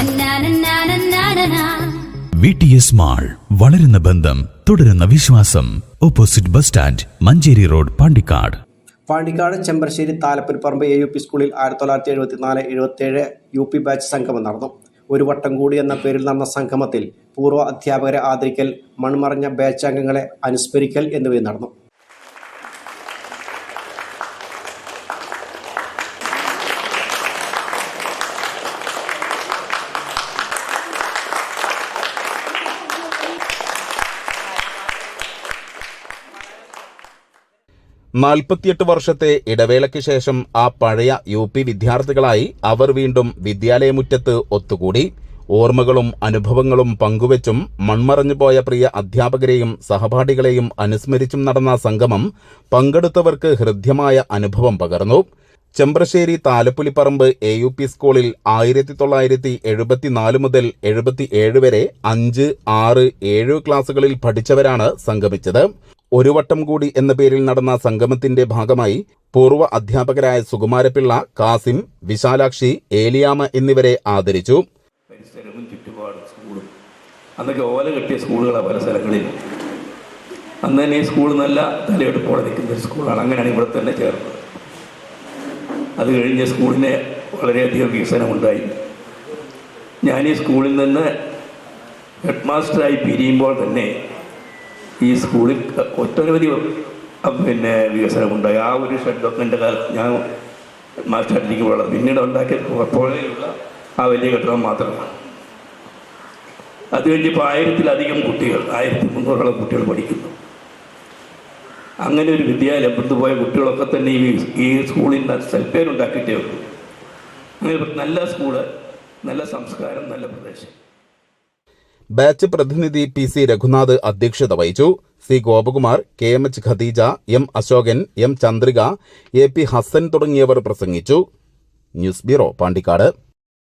നന്നാനന്നാനന്നാനനാ. V T S mall വളരുന്ന ബന്ധം തുടരുന്ന വിശ്വാസം. Opposite bus stand Manjeri road Pandikkad. Pandikkad Chembrasseri Thalappoliparamba A U P സ്കൂളിൽ ആയിരത്തി തൊള്ളായിരത്തി എഴുപത്തി നാല് എഴുപത്തേഴ് യു പി ബാച്ച് സംഗമം നടന്നു. ഒരു വട്ടം കൂടി എന്ന പേരിൽ നടന്ന സംഗമത്തിൽ പൂർവ അധ്യാപകരെ ആദരിക്കൽ മൺമറഞ്ഞ ബാച്ച് അംഗങ്ങളെ അനുസ്മരിക്കൽ എന്നിവയും നടന്നു. നാൽപ്പത്തിയെട്ട് വർഷത്തെ ഇടവേളയ്ക്ക് ശേഷം ആ പഴയ യു പി വിദ്യാർത്ഥികളായി അവർ വീണ്ടും വിദ്യാലയമുറ്റത്ത് ഒത്തുകൂടി. ഓർമ്മകളും അനുഭവങ്ങളും പങ്കുവച്ചും മൺമറഞ്ഞുപോയ പ്രിയ അധ്യാപകരെയും സഹപാഠികളെയും അനുസ്മരിച്ചും നടന്ന സംഗമം പങ്കെടുത്തവർക്ക് ഹൃദ്യമായ അനുഭവം പകർന്നു. Chembrasseri Thalappuliparamba A U P സ്കൂളിൽ ആയിരത്തി തൊള്ളായിരത്തി എഴുപത്തിനാല് മുതൽ എഴുപത്തിയേഴ് വരെ അഞ്ച് ആറ് ഏഴ് ക്ലാസുകളിൽ പഠിച്ചവരാണ് സംഗമിച്ചത്. ഒരു വട്ടം കൂടി എന്ന പേരിൽ നടന്ന സംഗമത്തിന്റെ ഭാഗമായി പൂർവ അധ്യാപകരായ സുകുമാരപിള്ള കാസിം വിശാലാക്ഷി ഏലിയാമ എന്നിവരെ ആദരിച്ചു. പരിസരവും ചുറ്റുപാടും സ്കൂളും. അന്നൊക്കെ ഓല കെട്ടിയ സ്കൂളുകളാണ് പല സ്ഥലങ്ങളിൽ. അന്ന് തന്നെ ഈ സ്കൂൾ നല്ല തലയെടുപ്പോടെ നിൽക്കുന്ന ഒരു സ്കൂളാണ്. അങ്ങനെയാണ് ഇവിടെ തന്നെ ചേർന്നത്. അത് കഴിഞ്ഞ് സ്കൂളിന് വളരെയധികം വികസനമുണ്ടായി. ഞാൻ ഈ സ്കൂളിൽ നിന്ന് ഹെഡ് മാസ്റ്ററായി പിരിയുമ്പോൾ തന്നെ ഈ സ്കൂളിൽ ഒറ്റനവധി പിന്നെ വികസനമുണ്ടായി. ആ ഒരു ഷെഡൊക്കെ എന്റെ കാലത്ത് ഞാൻ മാസ്റ്ററായിട്ടിരിക്കുമ്പോൾ പിന്നീട് ഉണ്ടാക്കിയ പുറപ്പോഴേയുള്ള ആ വലിയ കെട്ടിടം മാത്രമാണ്. അത് കഴിഞ്ഞിപ്പോൾ ആയിരത്തിലധികം കുട്ടികൾ ആയിരത്തി മുന്നൂറോളം കുട്ടികൾ പഠിക്കുന്നു. അങ്ങനെ ഒരു വിദ്യാലയം പോയ കുട്ടികളൊക്കെ തന്നെ ഈ ഈ സ്കൂളിൽ സൽപ്പേരുണ്ടാക്കിയിട്ടേ ഉള്ളൂ. അങ്ങനെ നല്ല സ്കൂൾ നല്ല സംസ്കാരം നല്ല പ്രദേശം. ബാച്ച് പ്രതിനിധി പി സി രഘുനാഥ് അധ്യക്ഷത വഹിച്ചു. C Gopakumar K M H Khadeeja M Ashokan M Chandrika A P Hassan തുടങ്ങിയവർ പ്രസംഗിച്ചു. News bureau Pandikkad.